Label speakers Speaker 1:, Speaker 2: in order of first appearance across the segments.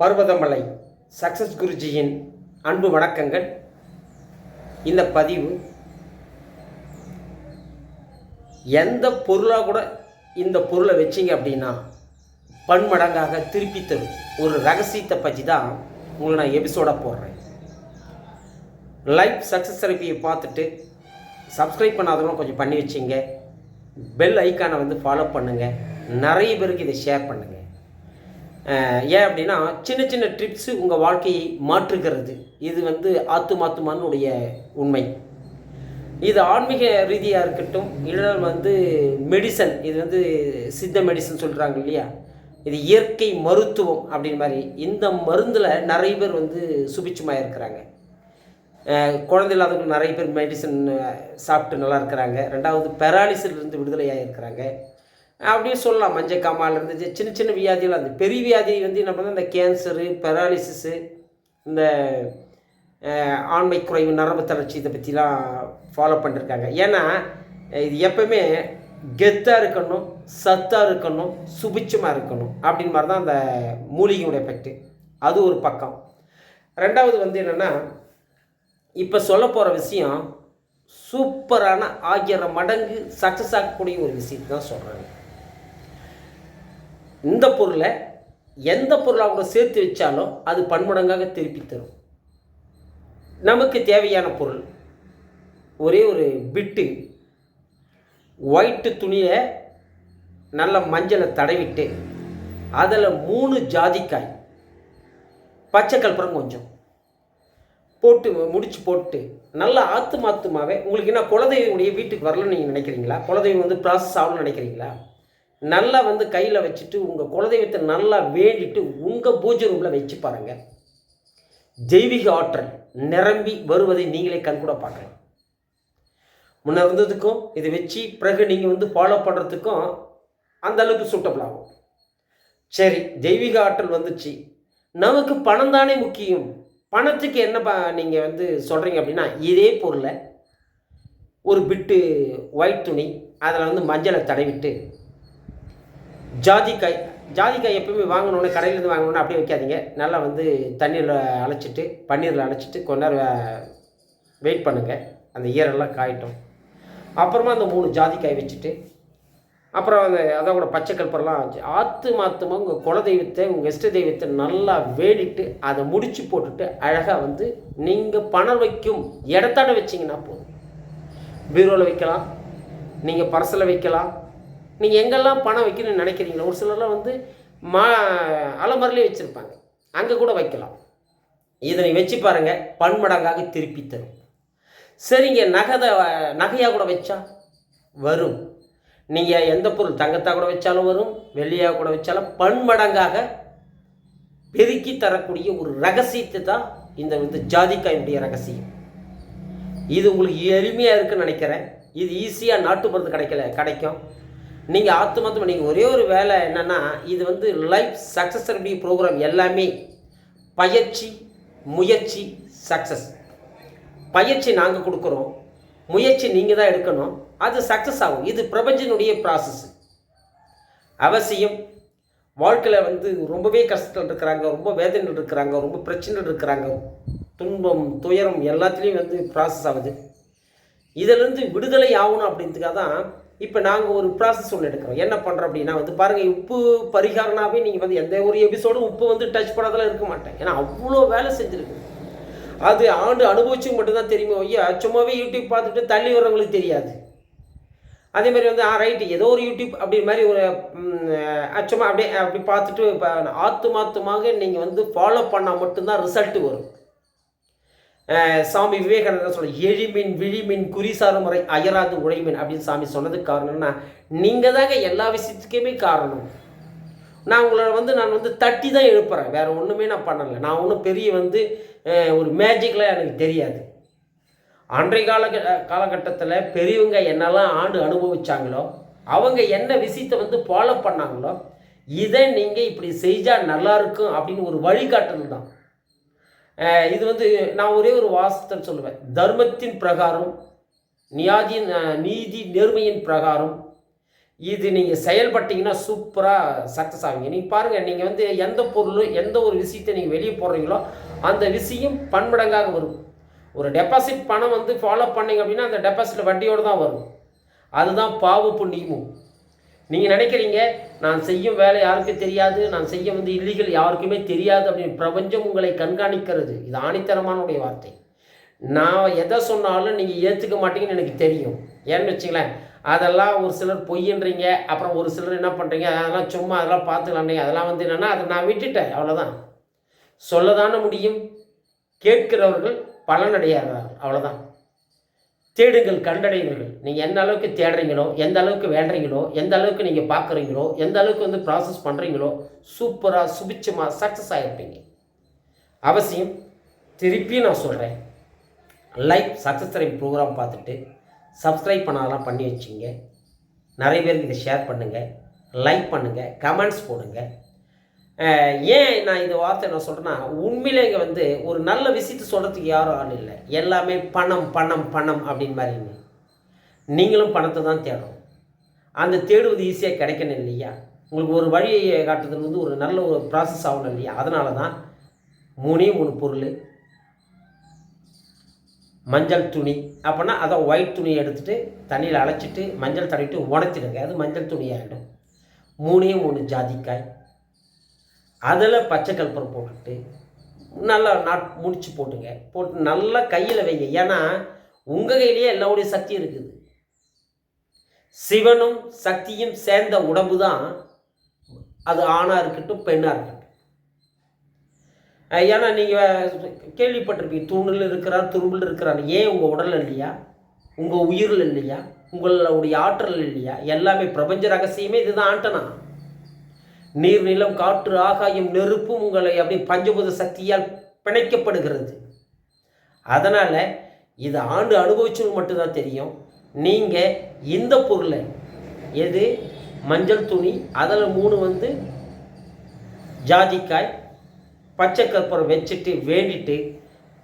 Speaker 1: Parvathamalai success குருஜியின் அன்பு வணக்கங்கள். இந்த பதிவு எந்த பொருளாக கூட இந்த பொருளை வச்சிங்க அப்படின்னா பன்மடங்காக திருப்பி தரும். ஒரு ரகசியத்தை பற்றி தான் உங்களை நான் எபிசோடாக போடுறேன். லைஃப் சக்ஸஸ் தெரப்பியை பார்த்துட்டு சப்ஸ்கிரைப் பண்ணாதவங்க கொஞ்சம் பண்ணி வச்சிங்க. பெல் ஐக்கானை வந்து ஃபாலோ பண்ணுங்கள் நிறைய பேருக்கு இதை ஷேர் பண்ணுங்கள் ஏன் அப்படின்னா சின்ன சின்ன ட்ரிப்ஸு உங்கள் வாழ்க்கையை மாற்றுகிறது. இது வந்து ஆத்து மாத்துமானுடைய உண்மை. இது ஆன்மீக ரீதியாக இருக்கட்டும் இல்லை வந்து மெடிசன் இது வந்து சித்த மெடிசன் சொல்கிறாங்க இல்லையா? இது இயற்கை மருத்துவம் அப்படின்னு மாதிரி இந்த மருந்தில் நிறைய பேர் வந்து சுபிச்சமாக இருக்கிறாங்க. குழந்தை இல்லாதவங்க நிறைய பேர் மெடிசன் சாப்பிட்டு நல்லா இருக்கிறாங்க. ரெண்டாவது பெராலிசிலிருந்து விடுதலையாக இருக்கிறாங்க அப்படியே சொல்லலாம். மஞ்சள் காமால் இருந்துச்சு சின்ன சின்ன வியாதிகள் அந்த பெரிய வியாதி வந்து என்ன பண்ணால் இந்த கேன்சரு பெராலிசிஸு இந்த ஆண்மை குறைவு நரம்பு தளர்ச்சி இதை பற்றிலாம் ஃபாலோ பண்ணிருக்காங்க. ஏன்னா இது எப்பவுமே கெத்தாக இருக்கணும் சத்தாக இருக்கணும் சுபிச்சமாக இருக்கணும் அப்படின்னு மாதிரி தான் அந்த மூலிகையோட எஃபெக்ட்டு அது ஒரு பக்கம். ரெண்டாவது வந்து என்னென்னா இப்போ சொல்ல போகிற விஷயம் சூப்பரான ஆகிற மடங்கு சக்ஸஸ் ஆகக்கூடிய ஒரு விஷயத்தை தான் சொல்கிறாங்க இந்த பொருளை எந்த பொருளாக கூட சேர்த்து வச்சாலும் அது பன்மடங்காக திருப்பி தரும். நமக்கு தேவையான பொருள். ஒரே ஒரு பிட்டு. ஒயிட்டு துணியை நல்ல மஞ்சளை தடவிட்டு அதில் மூணு ஜாதிக்காய் பச்சை கற்பூரம் கொஞ்சம் போட்டு முடிச்சு போட்டு நல்லா ஆத்து மாத்துமாவே. உங்களுக்கு என்ன குலதெய்வனுடைய வீட்டுக்கு வரலன்னு நீங்கள் நினைக்கிறீங்களா? குலதெய்வம் வந்து ப்ராசஸ் ஆகணும்னு நினைக்கிறீங்களா? நல்லா வந்து கையில் வச்சுட்டு உங்கள் குலதெய்வத்தை நல்லா வேண்டிட்டு உங்கள் பூஜை ரூமில் வச்சு பாருங்கள் தெய்வீக ஆற்றல் நிரம்பி வருவதை நீங்களே கண்கூட பார்க்கலாம் முன்ன இருந்ததுக்கும் இதை வச்சு பிறகு நீங்கள் வந்து ஃபாலோ பண்ணுறதுக்கும் அந்த அளவுக்கு சூட்டபிள் ஆகும். சரி தெய்வீக ஆற்றல் வந்துச்சு. நமக்கு பணம் தானே முக்கியம். பணத்துக்கு என்ன ப நீங்கள் வந்து சொல்கிறீங்க அப்படின்னா இதே பொருளை ஒரு பிட்டு ஒயிட் துணி அதில் வந்து மஞ்சளை தடவிட்டு ஜாதிக்காய் ஜாதிக்காய் எப்பவுமே வாங்கணுன்னு கடையிலேருந்து வாங்கணுன்னு அப்படியே வைக்காதீங்க. நல்லா வந்து தண்ணீரில் அழைச்சிட்டு பன்னீரில் அழைச்சிட்டு கொஞ்ச நேரம் வெயிட் பண்ணுங்கள் அந்த ஈரெல்லாம் காயட்டும். அப்புறமா அந்த மூணு ஜாதிக்காய் வச்சுட்டு அப்புறம் அந்த அதோட பச்சை கற்பூரம்லாம் வச்சு ஆற்று மாத்துமா உங்கள் குலதெய்வத்தை உங்கள் இஷ்ட தெய்வத்தை நல்லா வேடிட்டு அதை முடித்து போட்டுட்டு அழகாக வந்து நீங்கள் பணம் வைக்கும் இடத்தாட வச்சிங்கன்னா போதும். பீரோவில் வைக்கலாம் நீங்கள் பர்ஸில் வைக்கலாம் நீங்கள் எங்கெல்லாம் பணம் வைக்கணும்னு நினைக்கிறீங்களோ ஒரு சிலர்லாம் வந்து மா அலமரிலே வச்சுருப்பாங்க. அங்கே கூட வைக்கலாம். இதனை வச்சு பாருங்கள் பன்மடங்காக திருப்பி தரும். சரிங்க நகதை நகையாக கூட வச்சா வரும். நீங்கள் எந்த பொருள் தங்கத்தாக கூட வச்சாலும் வரும் வெள்ளியாக கூட வச்சாலும் பன்மடங்காக பெருக்கி தரக்கூடிய ஒரு ரகசியத்தை தான் இந்த வந்து ஜாதிக்காயினுடைய ரகசியம். இது உங்களுக்கு எளிமையாக இருக்குன்னு நினைக்கிறேன். இது ஈஸியாக நாட்டு மருந்து கிடைக்கல கிடைக்கும். நீங்கள் ஆத்து மாத்தம் நீங்கள் ஒரே ஒரு வேலை என்னென்னா இது வந்து லைஃப் சக்ஸஸ் ப்ரோக்ராம் எல்லாமே. பயிற்சி முயற்சி சக்ஸஸ் பயிற்சி நாங்கள் கொடுக்குறோம். முயற்சி நீங்கள் தான் எடுக்கணும். அது சக்ஸஸ் ஆகும். இது பிரபஞ்சனுடைய ப்ராசஸ் அவசியம். வாழ்க்கையில் வந்து ரொம்பவே கஷ்டத்தில் இருக்கிறாங்க ரொம்ப வேதனையில் இருக்கிறாங்க ரொம்ப பிரச்சனையில் இருக்கிறாங்க. துன்பம் துயரம் எல்லாத்துலேயும் வந்து ப்ராசஸ் ஆகுது. இதிலிருந்து விடுதலை ஆகணும் அப்படின்றதுக்காக தான் இப்போ நாங்கள் ஒரு ப்ராசஸ் ஒன்று எடுக்கிறோம். என்ன பண்ணுறோம் அப்படின்னா வந்து பாருங்கள் உப்பு பரிகாரனாவே நீங்கள் வந்து எந்த ஒரு எபிசோடும் உப்பு வந்து டச் பண்ணாதெல்லாம் இருக்க மாட்டேன். ஏன்னா அவ்வளோ வேலை செஞ்சுருக்கு. அது ஆண்டு அனுபவிச்சு மட்டும்தான் தெரியுமா ஐயா சும்மாவே யூடியூப் பார்த்துட்டு தள்ளி வர்றவங்களுக்கு தெரியாது. அதே மாதிரி வந்து ஆ ரைட்டு ஏதோ ஒரு யூடியூப் அப்படி மாதிரி ஒரு ம், சும்மா அப்படியே அப்படி பார்த்துட்டு இப்போ ஆத்துமாத்துமாக நீங்கள் வந்து ஃபாலோ பண்ணால் மட்டும்தான் ரிசல்ட்டு வரும். சாமி விவேகானந்தர் சொல்ல எழிமின் விழிமின் குறிசார முறை அயராது உழைமின் அப்படின்னு சாமி சொன்னதுக்கு காரணம்னா நீங்கள் தாங்க எல்லா விஷயத்துக்குமே காரணம். நான் உங்களை வந்து நான் வந்து தட்டி தான் எழுப்புறேன். வேறு ஒன்றுமே நான் பண்ணலை. நான் ஒன்றும் பெரிய வந்து ஒரு மேஜிக்லாம் எனக்கு தெரியாது. அன்றைய கால காலகட்டத்தில் பெரியவங்க என்னெல்லாம் ஆண்டு அனுபவிச்சாங்களோ அவங்க என்ன விஷயத்தை வந்து ஃபாலோ பண்ணாங்களோ இதை நீங்கள் இப்படி செஞ்சால் நல்லா இருக்கும் அப்படின்னு ஒரு வழிகாட்டல் தான். இது வந்து நான் ஒரே ஒரு வாசத்தை சொல்லுவேன். தர்மத்தின் பிரகாரம் நியாதியின் நீதி நேர்மையின் பிரகாரம். இது நீங்கள் செயல்பட்டீங்கன்னா சூப்பராக சக்ஸஸ் ஆவீங்க. நீங்கள் பாருங்கள் நீங்கள் வந்து எந்த பொருளும் எந்த ஒரு விஷயத்தை நீங்கள் வெளியே போடுறீங்களோ அந்த விஷயம் பன்மடங்காக வரும். ஒரு டெபாசிட் பணம் வந்து ஃபாலோ பண்ணீங்க அப்படின்னா அந்த டெபாசிட்டில் வட்டியோடு தான் வரும். அதுதான் பாவ புண்ணியமும். நீங்கள் நினைக்கிறீங்க நான் செய்யும் வேலை யாருக்கும் தெரியாது நான் செய்ய வந்து இல்லீகல் யாருக்குமே தெரியாது அப்படின்னு பிரபஞ்சம் உங்களை கண்காணிக்கிறது. இது ஆணித்தரமானுடைய வார்த்தை. நான் எதை சொன்னாலும் நீங்கள் ஏற்றுக்க மாட்டீங்கன்னு எனக்கு தெரியும். ஏன்னு வச்சுங்களேன் அதெல்லாம் ஒரு சிலர் பொய்யன்றீங்க அப்புறம் ஒரு சிலர் என்ன பண்ணுறீங்க அதெல்லாம் சும்மா அதெல்லாம் பார்த்துக்கலான்றீங்க அதெல்லாம் வந்து என்னென்னா அதை நான் விட்டுட்டேன் அவ்வளோதான் சொல்லதான முடியும் கேட்கிறவர்கள் பலனடையார்கள் அவ்வளோதான் தேடுங்கள் கண்டடைவீர்கள் நீங்கள் எந்த அளவுக்கு தேடுறீங்களோ எந்த அளவுக்கு வேண்டுறீங்களோ எந்த அளவுக்கு நீங்கள் பார்க்குறீங்களோ எந்த அளவுக்கு வந்து ப்ராசஸ் பண்ணுறீங்களோ சூப்பராக சுபிச்சமாக சக்ஸஸ் ஆகிருப்பீங்க அவசியம் திருப்பி நான் சொல்கிறேன் லைக் சக்ஸஸ் டைம் ப்ரோக்ராம் பார்த்துட்டு சப்ஸ்கிரைப் பண்ணாலாம் பண்ணி வச்சுங்க. நிறைய பேருக்கு இதை ஷேர் பண்ணுங்கள் லைக் பண்ணுங்கள் கமெண்ட்ஸ் போடுங்கள் ஏன் நான் இந்த வார்த்தை நான் சொல்கிறேன்னா உண்மையிலே இங்கே வந்து ஒரு நல்ல விஷயத்தை சொல்கிறதுக்கு யாரும் ஆள் இல்லை. எல்லாமே பணம் பணம் பணம் அப்படின்னு மாதிரிங்க நீங்களும் பணத்தை தான் தேடணும். அந்த தேடுவது ஈஸியாக கிடைக்கணும் இல்லையா? உங்களுக்கு ஒரு வழியை காட்டுறது வந்து ஒரு நல்ல ஒரு ப்ராசஸ் ஆகணும் இல்லையா? அதனால தான் மூணே மூணு பொருள். மஞ்சள் துணி. அப்போனா அதை ஒயிட் துணியை எடுத்துகிட்டு தண்ணியில் அழைச்சிட்டு மஞ்சள் தடவிட்டு உடச்சிடுங்க. அது மஞ்சள் துணி ஆகிடும் மூணே மூணு ஜாதிக்காய். அதில் பச்சை கற்பூரம் போட்டுட்டு நல்லா நாட் முடிச்சு போட்டுங்க. போட்டு நல்லா கையில் வைங்க. ஏன்னா உங்கள் கையிலேயே எல்லாருடைய சக்தி இருக்குது. சிவனும் சக்தியும் சேர்ந்த உடம்பு தான் அது ஆணாக இருக்கட்டும் பெண்ணாக இருக்கட்டும். ஏன்னா நீங்கள் கேள்விப்பட்டிருப்பீங்க தூணில் இருக்கிறார் துரும்பில் இருக்கிறார். ஏன் உங்கள் உடல் இல்லையா? உங்கள் உயிரில் இல்லையா? உங்களுடைய ஆற்றல் இல்லையா? எல்லாமே பிரபஞ்ச ரகசியமே இதுதான் ஆண்டனா. நீர் நிலம் காற்று ஆகாயம் நெருப்பும் உங்களை அப்படியே பஞ்சபூத சக்தியால் பிணைக்கப்படுகிறது. அதனால் இது ஆண்டு அனுபவிச்சவங்க மட்டும்தான் தெரியும். நீங்கள் இந்த பொருளை எது? மஞ்சள் துணி அதில் மூணு வந்து ஜாதிக்காய் பச்சை கற்பூரம் வச்சுட்டு வேண்டிட்டு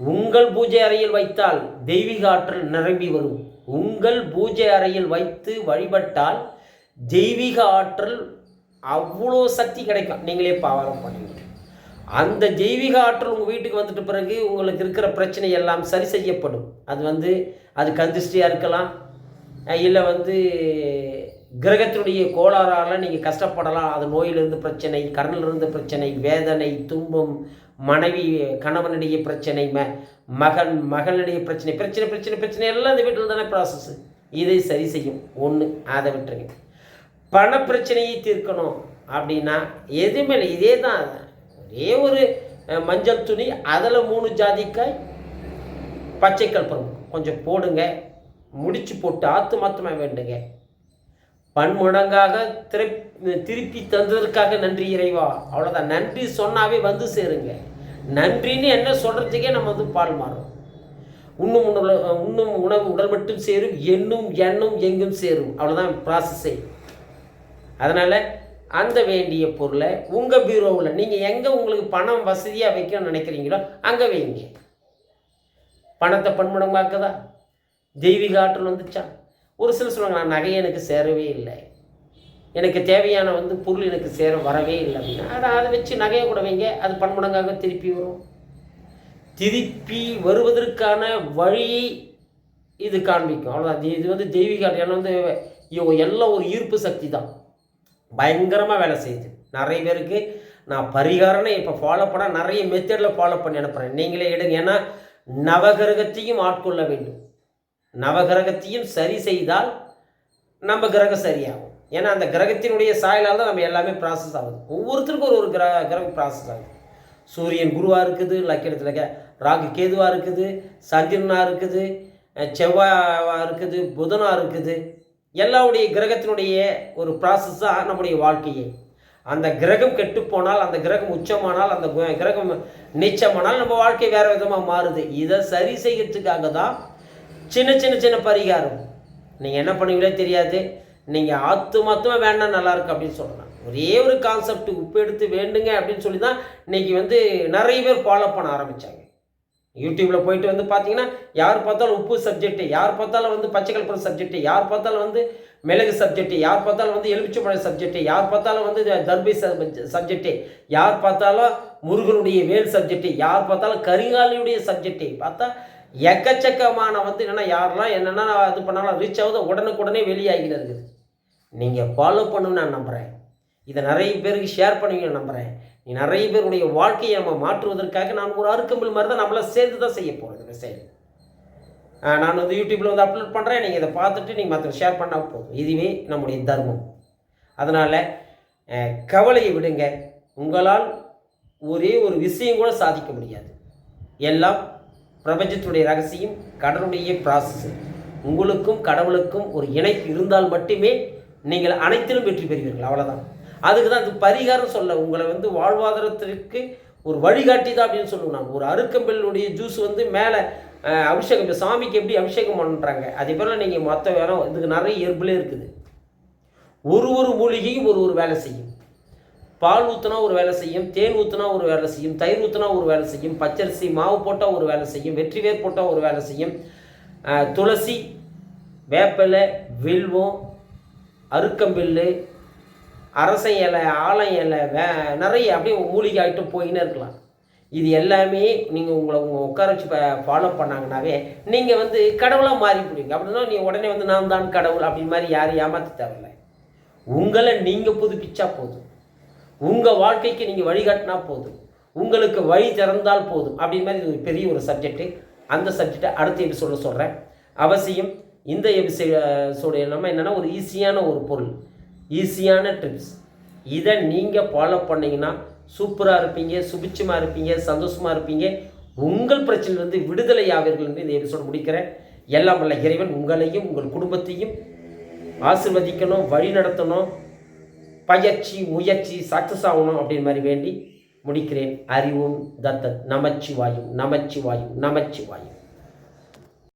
Speaker 1: உங்கள் பூஜை அறையில் வைத்தால் தெய்வீக ஆற்றல் நிரம்பி வரும். உங்கள் பூஜை அறையில் வைத்து வழிபட்டால் தெய்வீக ஆற்றல் அவ்வளோ சக்தி கிடைக்கும். நீங்களே பாவாரம் பண்ணுவீங்க அந்த தெய்வீக ஆற்றல் உங்கள் வீட்டுக்கு வந்துட்ட பிறகு உங்களுக்கு இருக்கிற பிரச்சனை எல்லாம் சரி செய்யப்படும். அது வந்து அது கந்திஷ்டியாக இருக்கலாம். இல்லை வந்து கிரகத்தினுடைய கோளாறால் நீங்கள் கஷ்டப்படலாம். அது நோயிலிருந்து பிரச்சனை கடனிலிருந்து பிரச்சனை வேதனை துன்பம் மனைவி கணவனுடைய பிரச்சனை ம மகன் மகளுடைய பிரச்சனை பிரச்சனை பிரச்சனை பிரச்சனை எல்லாம் இந்த வீட்டில் தானே ப்ராசஸ் இதை சரி செய்யும். ஒன்று அதை விட்டுருங்க. பண பிரச்சனையை தீர்க்கணும் அப்படின்னா எதுவுமே இல்லை இதே தான். ஒரே ஒரு மஞ்சள் துணி அதில் மூணு ஜாதிக்காய் பச்சை கற்பூரம் கொஞ்சம் போடுங்க. முடிச்சு போட்டு ஆத்து மாத்தமாக வேண்டுங்க. பன்முடங்காக திருப் திருப்பி தந்ததற்காக நன்றி இறைவா. அவ்வளோதான் நன்றி சொன்னாவே வந்து சேருங்க. நன்றின்னு என்ன சொல்கிறதுக்கே நம்ம வந்து பால் மாறும் உண்ணும் உணவு உண்ணும் உணவு உடல் மட்டும் சேரும் எண்ணும் எண்ணும் எங்கும் சேரும். அவ்வளோதான் ப்ராசஸே அதனால் அந்த வேண்டிய பொருளை உங்கள் பீரோவில் நீங்கள் எங்கே உங்களுக்கு பணம் வசதியாக வைக்கணும்னு நினைக்கிறீங்களோ அங்கே வைங்க. பணத்தை பன்மடங்காக்குதா தெய்வீக ஆற்றல் வந்துச்சா? ஒரு சிலர் சொல்லுவாங்க நான் நகை எனக்கு சேரவே இல்லை. எனக்கு தேவையான வந்து பொருள் எனக்கு சேர வரவே இல்லை. அப்படின்னா அதை அதை வச்சு நகையை கூட வைங்க அது பன்மடங்காக திருப்பி வரும். திருப்பி வருவதற்கான வழி இது காண்பிக்கும். அவ்வளோதான் இது வந்து தெய்வீக ஆற்றல். ஏன்னா வந்து இவங்க எல்லாம் ஒரு ஈர்ப்பு சக்தி தான். பயங்கரமாக வேலை செய்யுது. நிறைய பேருக்கு நான் பரிகாரனை இப்போ ஃபாலோ பண்ண நிறைய மெத்தடில் ஃபாலோ பண்ணி அனுப்புகிறேன் நீங்களே எடுங்க. ஏன்னா நவகிரகத்தையும் ஆட்கொள்ள வேண்டும். நவகிரகத்தையும் சரி செய்தால் நம்ம கிரகம் சரியாகும். ஏன்னா அந்த கிரகத்தினுடைய சாயலால் தான் நம்ம எல்லாமே ப்ராசஸ் ஆகுது. ஒவ்வொருத்தருக்கும் ஒரு ஒரு கிரக கிரகம் ப்ராசஸ் ஆகுது. சூரியன் குருவாக இருக்குது லக்கினத்தில் ராகு கேதுவாக இருக்குது சந்திரனாக இருக்குது செவ்வாயாக இருக்குது புதனாக இருக்குது. எல்லாவுடைய கிரகத்தினுடைய ஒரு ப்ராசஸ் தான் நம்முடைய வாழ்க்கையே. அந்த கிரகம் கெட்டு போனால் அந்த கிரகம் உச்சமானால் அந்த கு- கிரகம் நீச்சமானால் நம்ம வாழ்க்கை வேறு விதமாக மாறுது. இதை சரி செய்யறதுக்காக தான் சின்ன சின்ன சின்ன பரிகாரம். நீங்கள் என்ன பண்ணுவீங்களோ தெரியாது. நீங்கள் ஆத்து மொத்தமாக வேண்டாம் நல்லாயிருக்கு அப்படின்னு சொல்லலாம். ஒரே ஒரு கான்செப்ட் உப்பு எடுத்து வேண்டுங்க அப்படின்னு சொல்லி தான் இன்றைக்கி வந்து நிறைய பேர் ஃபாலோ பண்ண ஆரம்பித்தாங்க யூடியூப்பில் போயிட்டு வந்து பார்த்தீங்கன்னா யார் பார்த்தாலும் உப்பு சப்ஜெக்ட்டு யார் பார்த்தாலும் வந்து பச்சை கலப்படம் சப்ஜெக்ட்டு யார் பார்த்தாலும் வந்து மிளகு சப்ஜெக்ட் யார் பார்த்தாலும் வந்து எலுமிச்சம்பழம் சப்ஜெக்ட் யார் பார்த்தாலும் வந்து தர்பை சப்ஜெக்ட் யார் பார்த்தாலும் முருகனுடைய வேல் சப்ஜெக்ட் யார் பார்த்தாலும் கரிகாலியுடைய சப்ஜெக்ட் பார்த்தா எக்கச்சக்கமான வந்து என்னென்னா யாரெல்லாம் என்னென்னா இது பண்ணாலும் ரீச் ஆகுது உடனுக்குடனே வெளியாகிட்டு இருக்குது நீங்கள் ஃபாலோ பண்ணுன்னு நான் நம்புகிறேன் இதை நிறைய பேருக்கு ஷேர் பண்ணுவீங்கன்னு நம்புகிறேன் நிறைய பேருடைய வாழ்க்கையை நம்ம மாற்றுவதற்காக நான் ஒரு அருக்கம்பில் மாதிரி தான் நம்மள சேர்ந்து தான் செய்ய போகிறேன் இந்த செயல். நான் வந்து யூடியூப்பில் வந்து அப்லோட் பண்ணுறேன் நீங்கள் இதை பார்த்துட்டு நீங்கள் மற்ற ஷேர் பண்ணால் போதும். இதுவே நம்முடைய தர்மம். அதனால் கவலையை விடுங்க. உங்களால் ஒரே ஒரு விஷயம் கூட சாதிக்க முடியாது. எல்லாம் பிரபஞ்சத்துடைய ரகசியம் கடவுளுடைய ப்ராசஸ் உங்களுக்கும் கடவுளுக்கும் ஒரு இணைப்பு இருந்தால் மட்டுமே நீங்கள் அனைத்திலும் வெற்றி பெறுவீர்கள். அவ்வளோதான் அதுக்கு தான் இது பரிகாரம் சொல்ல உங்களை வந்து வாழ்வாதாரத்திற்கு ஒரு வழிகாட்டி தான் அப்படின்னு சொல்லுவோம் நான் ஒரு அருக்கம்பெல்லுடைய ஜூஸ் வந்து மேலே அபிஷேகம் இப்போ சாமிக்கு எப்படி அபிஷேகம் பண்ணுறாங்க அதே போல் நீங்கள் மொத்த வேலை இதுக்கு நிறைய இயல்புலே இருக்குது. ஒரு ஒரு மூலிகையும் ஒரு ஒரு வேலை செய்யும். பால் ஊற்றினா ஒரு வேலை செய்யும் தேன் ஊற்றினா ஒரு வேலை செய்யும் தயிர் ஊற்றினா ஒரு வேலை செய்யும் பச்சரிசி மாவு போட்டால் ஒரு வேலை செய்யும் வெற்றி வேர் போட்டால் ஒரு வேலை செய்யும். துளசி வேப்பலை வில்வம் அருக்கம்பில்லு அரச இலை ஆலம் இலை வே நிறைய அப்படியே மூலிகை ஆகிட்டும் போயின்னு இருக்கலாம். இது எல்லாமே நீங்கள் உங்களை உங்கள் உட்கார வச்சு ஃபாலோ பண்ணாங்கனாவே நீங்கள் வந்து கடவுளாக மாறி போடுவீங்க அப்படின்னா நீ உடனே வந்து நான் தான் கடவுள் அப்படின்னு மாதிரி யாரும் ஏமாற்ற தேவையில்லை. உங்களை நீங்கள் புதுப்பிச்சா போதும். உங்கள் வாழ்க்கைக்கு நீங்கள் வழிகாட்டினா போதும். உங்களுக்கு வழி திறந்தால் போதும். அப்படின்னு மாதிரி இது ஒரு பெரிய ஒரு சப்ஜெக்ட்டு அந்த சப்ஜெக்டை அடுத்த எபிசோடில் சொல்கிறேன் அவசியம் இந்த எபிசோடைய நம்ம என்னென்னா ஒரு ஈஸியான ஒரு பொருள். ஈஸியான ட்ரிப்ஸ் இதை நீங்கள் ஃபாலோ பண்ணீங்கன்னா சூப்பராக இருப்பீங்க சுபிச்சமாக இருப்பீங்க சந்தோஷமாக இருப்பீங்க. உங்கள் பிரச்சனையிலிருந்து விடுதலை ஆவீர்கள் என்று இந்த எபிசோடு முடிக்கிறேன். எல்லாம் வல்ல இறைவன் உங்களையும் உங்கள் குடும்பத்தையும் ஆசிர்வதிக்கணும் வழி நடத்தணும். பயிற்சி முயற்சி சக்ஸஸ் ஆகணும் அப்படின்னு மாதிரி வேண்டி முடிக்கிறேன். அறிவும் தத்தத் நமச்சிவாயும் நமச்சிவாயும் நமச்சிவாயும்.